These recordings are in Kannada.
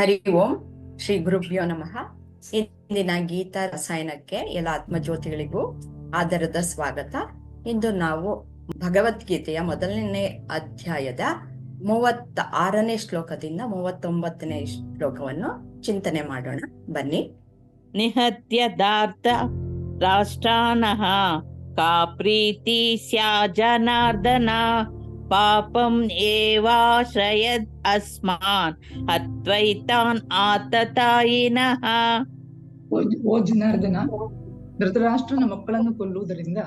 ಹರಿ ಓಂ ಶ್ರೀ ಗುರುಭ್ಯೋ ನಮಃ. ಇಂದಿನ ಗೀತಾ ರಸಾಯನಕ್ಕೆ ಎಲ್ಲ ಆತ್ಮಜ್ಯೋತಿಗಳಿಗೂ ಆಧಾರದ ಸ್ವಾಗತ. ಇಂದು ನಾವು ಭಗವದ್ಗೀತೆಯ ಮೊದಲನೇ ಅಧ್ಯಾಯದ ಮೂವತ್ತ ಆರನೇ ಶ್ಲೋಕದಿಂದ ಮೂವತ್ತೊಂಬತ್ತನೇ ಶ್ಲೋಕವನ್ನು ಚಿಂತನೆ ಮಾಡೋಣ. ಬನ್ನಿ. ನಿಹತ್ಯ ದಾರ್ಥ ರಾಷ್ಟ್ರಾನಃ ಕಾ ಪ್ರೀತಿ ಸ್ಯಾ ಜನಾರ್ದನ पापम् एवाश्रयद् अस्मान् हत्वैतान् आततायिनः ಓ ಓ ಜನಾರ್ದನ ಧೃತರಾಷ್ಟ್ರನ ಮಕ್ಕಳನ್ನು ಕೊಲ್ಲುವುದರಿಂದ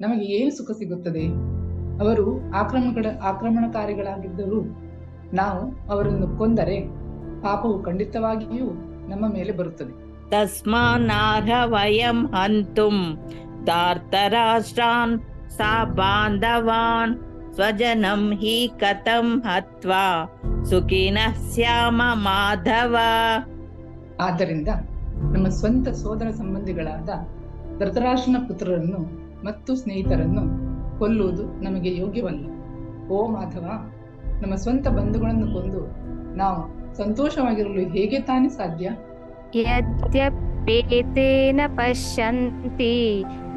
ನಮಗೆ ಏನು ಸುಖ ಸಿಗುತ್ತದೆ ಅವರು ಆಕ್ರಮಣ ಆಕ್ರಮಣಕಾರಿಗಳಾಗಿದ್ದರೂ ನಾವು ಅವರನ್ನು ಕೊಂದರೆ ಪಾಪವು ಖಂಡಿತವಾಗಿಯೂ ನಮ್ಮ ಮೇಲೆ ಬರುತ್ತದೆ तस्मान्नार्ह वयम् हन्तुम् दार्तराष्ट्रान् सा बान्धवान् स्वजनं हि कथं हत्वा सुखिनः स्याम माधव ಆದ್ದರಿಂದ ನಮ್ಮ ಸ್ವಂತ ಸೋದರ ಸಂಬಂಧಿಗಳಾದ ಧೃತರಾಷ್ಟ್ರನ ಪುತ್ರರನ್ನು ಮತ್ತು ಸ್ನೇಹಿತರನ್ನು ಕೊಲ್ಲುವುದು ನಮಗೆ ಯೋಗ್ಯವಲ್ಲ ಓ ಮಾಧವ ನಮ್ಮ ಸ್ವಂತ ಬಂಧುಗಳನ್ನು ಕೊಂದು ನಾವು ಸಂತೋಷವಾಗಿರಲು ಹೇಗೆ ತಾನೇ ಸಾಧ್ಯ यद्यप्येतेन पश्यन्ति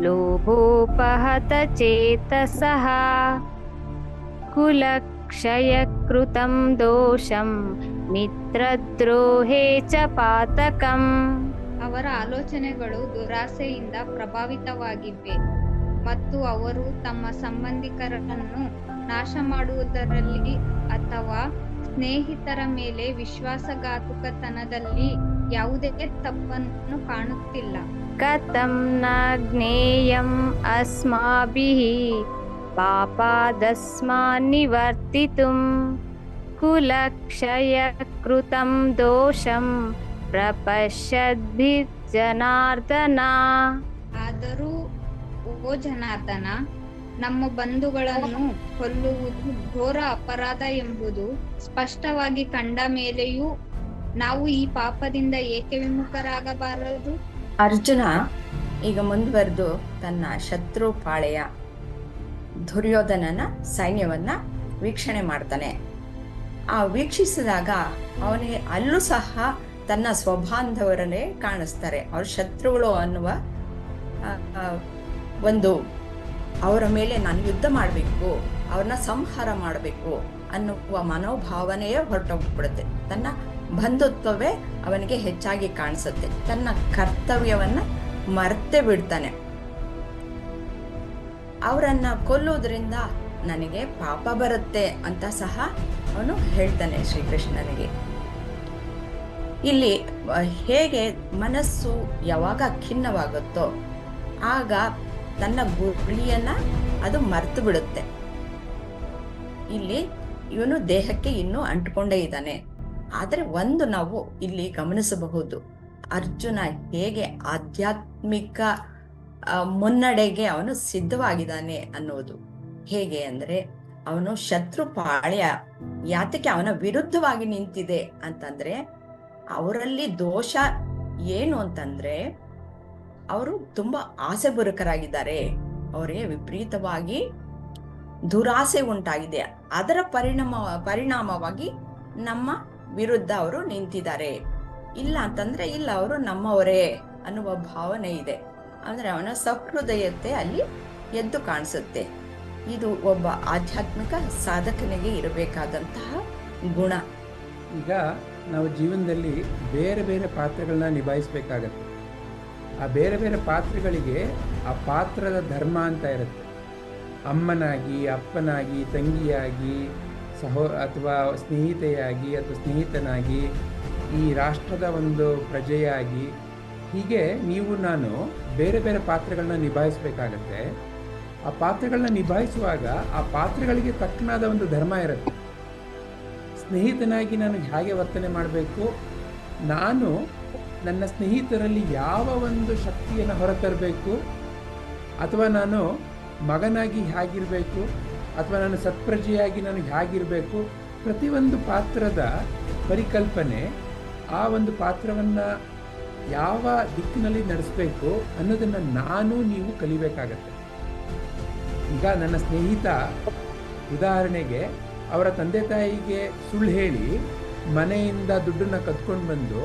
लोभोपहत चेतसः कुलक्षयकृतं दोषं मित्रद्रोहे च पातकम् ಅವರ ಆಲೋಚನೆಗಳು ದುರಾಸೆಯಿಂದ ಪ್ರಭಾವಿತವಾಗಿವೆ ಮತ್ತು ಅವರು ತಮ್ಮ ಸಂಬಂಧಿಕರನ್ನು ನಾಶ ಮಾಡುವುದರಲ್ಲಿ ಅಥವಾ ಸ್ನೇಹಿತರ ಮೇಲೆ ವಿಶ್ವಾಸಘಾತುಕತನದಲ್ಲಿ ಯಾವುದೇ ತಪ್ಪನ್ನು ಕಾಣುತ್ತಿಲ್ಲ कथं न ज्ञेयम् अस्माभिः पापादस्मान्निवर्तितुं कुलक्षयकृतं दोषं प्रपश्यद्भिर्जनार्दना ಆದರೂ ಓ ಜನಾರ್ದನ ನಮ್ಮ ಬಂಧುಗಳನ್ನು ಕೊಲ್ಲುವುದು ಘೋರ ಅಪರಾಧ ಎಂಬುದು ಸ್ಪಷ್ಟವಾಗಿ ಕಂಡ ಮೇಲೆಯೂ ನಾವು ಈ ಪಾಪದಿಂದ ಏಕೆ ವಿಮುಖರಾಗಬಾರದು ಅರ್ಜುನ ಈಗ ಮುಂದುವರೆದು ತನ್ನ ಶತ್ರು ಪಾಳೆಯ ದುರ್ಯೋಧನನ ಸೈನ್ಯವನ್ನ ವೀಕ್ಷಣೆ ಮಾಡ್ತಾನೆ. ಆ ವೀಕ್ಷಿಸಿದಾಗ ಅವನಿಗೆ ಅಲ್ಲೂ ಸಹ ತನ್ನ ಸ್ವಬಾಂಧವರನ್ನೇ ಕಾಣಿಸ್ತಾರೆ. ಅವ್ರ ಶತ್ರುಗಳು ಅನ್ನುವ ಒಂದು ಅವರ ಮೇಲೆ ನಾನು ಯುದ್ಧ ಮಾಡಬೇಕು, ಅವ್ರನ್ನ ಸಂಹಾರ ಮಾಡಬೇಕು ಅನ್ನುವ ಮನೋಭಾವನೆಯೇ ಹೊರಟೋಗ್ಬಿಡುತ್ತೆ. ತನ್ನ ಬಂಧುತ್ವವೇ ಅವನಿಗೆ ಹೆಚ್ಚಾಗಿ ಕಾಣಿಸುತ್ತೆ. ತನ್ನ ಕರ್ತವ್ಯವನ್ನ ಮರ್ತೆ ಬಿಡ್ತಾನೆ. ಅವರನ್ನ ಕೊಲ್ಲೋದ್ರಿಂದ ನನಗೆ ಪಾಪ ಬರುತ್ತೆ ಅಂತ ಸಹ ಅವನು ಹೇಳ್ತಾನೆ ಶ್ರೀಕೃಷ್ಣನಿಗೆ. ಇಲ್ಲಿ ಹೇಗೆ ಮನಸ್ಸು ಯಾವಾಗ ಖಿನ್ನವಾಗುತ್ತೋ, ಆಗ ತನ್ನ ಗುಳಿಯನ್ನ ಅದು ಮರೆತು ಬಿಡುತ್ತೆ. ಇಲ್ಲಿ ಇವನು ದೇಹಕ್ಕೆ ಇನ್ನೂ ಅಂಟ್ಕೊಂಡೇ ಇದ್ದಾನೆ. ಆದರೆ ಒಂದು ನಾವು ಇಲ್ಲಿ ಗಮನಿಸಬಹುದು. ಅರ್ಜುನ ಹೇಗೆ ಆಧ್ಯಾತ್ಮಿಕ ಮುನ್ನಡೆಗೆ ಅವನು ಸಿದ್ಧವಾಗಿದ್ದಾನೆ ಅನ್ನೋದು. ಹೇಗೆ ಅಂದ್ರೆ, ಅವನು ಶತ್ರು ಪಾಳ್ಯ, ಯಾತಕ್ಕೆ ಅವನ ವಿರುದ್ಧವಾಗಿ ನಿಂತಿದೆ ಅಂತಂದ್ರೆ, ಅವರಲ್ಲಿ ದೋಷ ಏನು ಅಂತಂದ್ರೆ, ಅವರು ತುಂಬಾ ಆಸೆ ಬುರುಕರಾಗಿದ್ದಾರೆ ಅವರಿಗೆ ವಿಪರೀತವಾಗಿ ದುರಾಸೆ ಉಂಟಾಗಿದೆ. ಅದರ ಪರಿಣಾಮ, ಪರಿಣಾಮವಾಗಿ ನಮ್ಮ ವಿರುದ್ಧ ಅವರು ನಿಂತಿದ್ದಾರೆ. ಇಲ್ಲ ಅಂತಂದ್ರೆ, ಇಲ್ಲ, ಅವರು ನಮ್ಮವರೇ ಅನ್ನುವ ಭಾವನೆ ಇದೆ. ಅಂದ್ರೆ ಅವನ ಸಹೃದಯತೆ ಅಲ್ಲಿ ಎದ್ದು ಕಾಣಿಸುತ್ತೆ. ಇದು ಒಬ್ಬ ಆಧ್ಯಾತ್ಮಿಕ ಸಾಧಕನಿಗೆ ಇರಬೇಕಾದಂತಹ ಗುಣ. ಈಗ ನಾವು ಜೀವನದಲ್ಲಿ ಬೇರೆ ಬೇರೆ ಪಾತ್ರಗಳನ್ನ ನಿಭಾಯಿಸಬೇಕಾಗತ್ತೆ. ಆ ಬೇರೆ ಬೇರೆ ಪಾತ್ರಗಳಿಗೆ ಆ ಪಾತ್ರದ ಧರ್ಮ ಅಂತ ಇರುತ್ತೆ. ಅಮ್ಮನಾಗಿ, ಅಪ್ಪನಾಗಿ, ತಂಗಿಯಾಗಿ, ಸಹೋ, ಅಥವಾ ಸ್ನೇಹಿತೆಯಾಗಿ ಅಥವಾ ಸ್ನೇಹಿತನಾಗಿ ಈ ರಾಷ್ಟ್ರದ ಒಂದು ಪ್ರಜೆಯಾಗಿ ಹೀಗೆ ನೀವು ನಾನು ಬೇರೆ ಬೇರೆ ಪಾತ್ರಗಳನ್ನ ನಿಭಾಯಿಸಬೇಕಾಗತ್ತೆ. ಆ ಪಾತ್ರಗಳನ್ನ ನಿಭಾಯಿಸುವಾಗ ಆ ಪಾತ್ರಗಳಿಗೆ ತಕ್ಕನಾದ ಒಂದು ಧರ್ಮ ಇರುತ್ತೆ. ಸ್ನೇಹಿತನಾಗಿ ನಾನು ಹೇಗೆ ವರ್ತನೆ ಮಾಡಬೇಕು? ನಾನು ನನ್ನ ಸ್ನೇಹಿತರಲ್ಲಿ ಯಾವ ಒಂದು ಶಕ್ತಿಯನ್ನು ಹೊರತರಬೇಕು? ಅಥವಾ ನಾನು ಮಗನಾಗಿ ಹೇಗಿರಬೇಕು? ಅಥವಾ ನಾನು ಸತ್ಪ್ರಜೆಯಾಗಿ ನಾನು ಹೇಗಿರಬೇಕು? ಪ್ರತಿಯೊಂದು ಪಾತ್ರದ ಪರಿಕಲ್ಪನೆ ಆ ಒಂದು ಪಾತ್ರವನ್ನು ಯಾವ ದಿಕ್ಕಿನಲ್ಲಿ ನಡೆಸಬೇಕು ಅನ್ನೋದನ್ನು ನಾನು ನೀವು ಕಲಿಬೇಕಾಗತ್ತೆ. ಈಗ ನನ್ನ ಸ್ನೇಹಿತ ಉದಾಹರಣೆಗೆ ಅವರ ತಂದೆ ತಾಯಿಗೆ ಸುಳ್ಳು ಹೇಳಿ ಮನೆಯಿಂದ ದುಡ್ಡನ್ನ ಕದ್ಕೊಂಡು ಬಂದು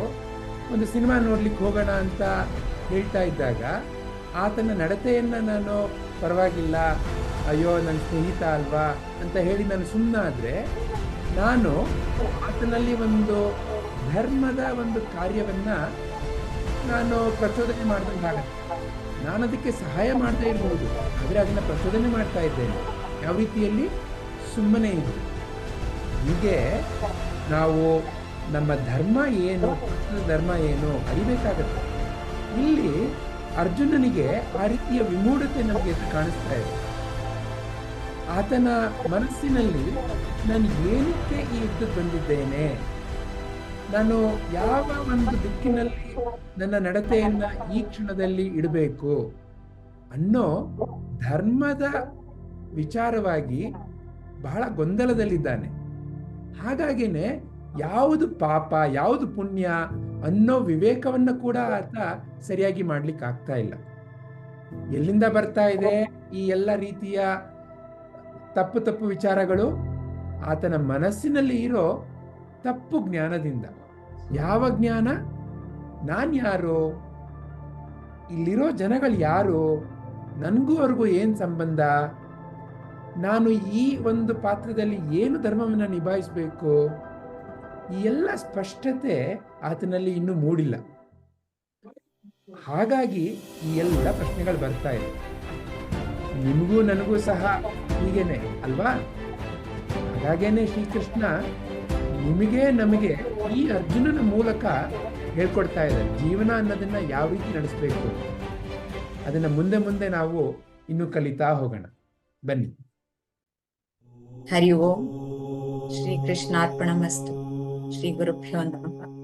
ಒಂದು ಸಿನಿಮಾ ನೋಡ್ಲಿಕ್ಕೆ ಹೋಗೋಣ ಅಂತ ಹೇಳ್ತಾ ಇದ್ದಾಗ ಆತನ ನಡತೆಯನ್ನು ನಾನು ಪರವಾಗಿಲ್ಲ, ಅಯ್ಯೋ ನನ್ನ ಸ್ನೇಹಿತ ಅಲ್ವಾ ಅಂತ ಹೇಳಿ ನಾನು ಸುಮ್ಮನಾದರೆ ನಾನು ಆತನಲ್ಲಿ ಒಂದು ಧರ್ಮದ ಒಂದು ಕಾರ್ಯವನ್ನು ನಾನು ಪ್ರಚೋದನೆ ಮಾಡಿದಂಗಾಗತ್ತೆ ನಾನು ಅದಕ್ಕೆ ಸಹಾಯ ಮಾಡ್ತಾ ಇರ್ಬೋದು, ಆದರೆ ಅದನ್ನು ಪ್ರಚೋದನೆ ಮಾಡ್ತಾ ಇದ್ದೇನೆ. ಯಾವ ರೀತಿಯಲ್ಲಿ? ಸುಮ್ಮನೆ ಇದೆ ಹೀಗೆ ನಾವು ನಮ್ಮ ಧರ್ಮ ಏನು ಧರ್ಮ ಏನು ಅರಿಬೇಕಾಗತ್ತೆ. ಇಲ್ಲಿ ಅರ್ಜುನನಿಗೆ ಆ ರೀತಿಯ ವಿಮೂಢತೆ ನಮಗೆ ಕಾಣಿಸ್ತಾ ಇದೆ. ಆತನ ಮನಸ್ಸಿನಲ್ಲಿ ನಾನು ಏನಕ್ಕೆ ಈ ಯುದ್ಧಕ್ಕೆ ಬಂದಿದ್ದೇನೆ? ನಾನು ಯಾವ ಒಂದು ದಿಕ್ಕಿನಲ್ಲಿ ನನ್ನ ನಡತೆಯನ್ನ ಈ ಕ್ಷಣದಲ್ಲಿ ಇಡಬೇಕು ಅನ್ನೋ ಧರ್ಮದ ವಿಚಾರವಾಗಿ ಬಹಳ ಗೊಂದಲದಲ್ಲಿದ್ದಾನೆ. ಹಾಗಾಗಿನೇ ಯಾವುದು ಪಾಪ, ಯಾವುದು ಪುಣ್ಯ ಅನ್ನೋ ವಿವೇಕವನ್ನ ಕೂಡ ಆತ ಸರಿಯಾಗಿ ಮಾಡ್ಲಿಕ್ಕೆ ಆಗ್ತಾ ಇಲ್ಲ. ಎಲ್ಲಿಂದ ಬರ್ತಾ ಇದೆ ಈ ಎಲ್ಲ ರೀತಿಯ ತಪ್ಪು ತಪ್ಪು ವಿಚಾರಗಳು? ಆತನ ಮನಸ್ಸಿನಲ್ಲಿ ಇರೋ ತಪ್ಪು ಜ್ಞಾನದಿಂದ. ಯಾವ ಜ್ಞಾನ? ನಾನು ಯಾರು? ಇಲ್ಲಿರೋ ಜನಗಳು ಯಾರು? ನನಗೂ ಅವ್ರಿಗೂ ಏನು ಸಂಬಂಧ? ನಾನು ಈ ಒಂದು ಪಾತ್ರದಲ್ಲಿ ಏನು ಧರ್ಮವನ್ನು ನಿಭಾಯಿಸಬೇಕು? ಈ ಎಲ್ಲ ಸ್ಪಷ್ಟತೆ ಆತನಲ್ಲಿ ಇನ್ನೂ ಮೂಡಿಲ್ಲ. ಹಾಗಾಗಿ ಈ ಎಲ್ಲ ಪ್ರಶ್ನೆಗಳು ಬರ್ತಾ ಇದೆ. ನಿಮಗೂ ನನಗೂ ಸಹ ಹೀಗೇನೆ, ಅಲ್ವಾ? ಹಾಗೇನೆ ಶ್ರೀಕೃಷ್ಣ ನಿಮಗೆ, ನಮಗೆ ಈ ಅರ್ಜುನನ ಮೂಲಕ ಹೇಳ್ಕೊಡ್ತಾ ಇದ್ದಾರೆ ಜೀವನ ಅನ್ನೋದನ್ನ ಯಾವ ರೀತಿ ನಡೆಸಬೇಕು? ಅದನ್ನ ಮುಂದೆ ಮುಂದೆ ನಾವು ಇನ್ನು ಕಲಿತಾ ಹೋಗೋಣ. ಬನ್ನಿ. ಹರಿ ಓಂ. ಶ್ರೀ ಕೃಷ್ಣಾರ್ಪಣ ಮಸ್ತು ಶ್ರೀ ಗುರುಭ್ಯೋ ನಮಃ.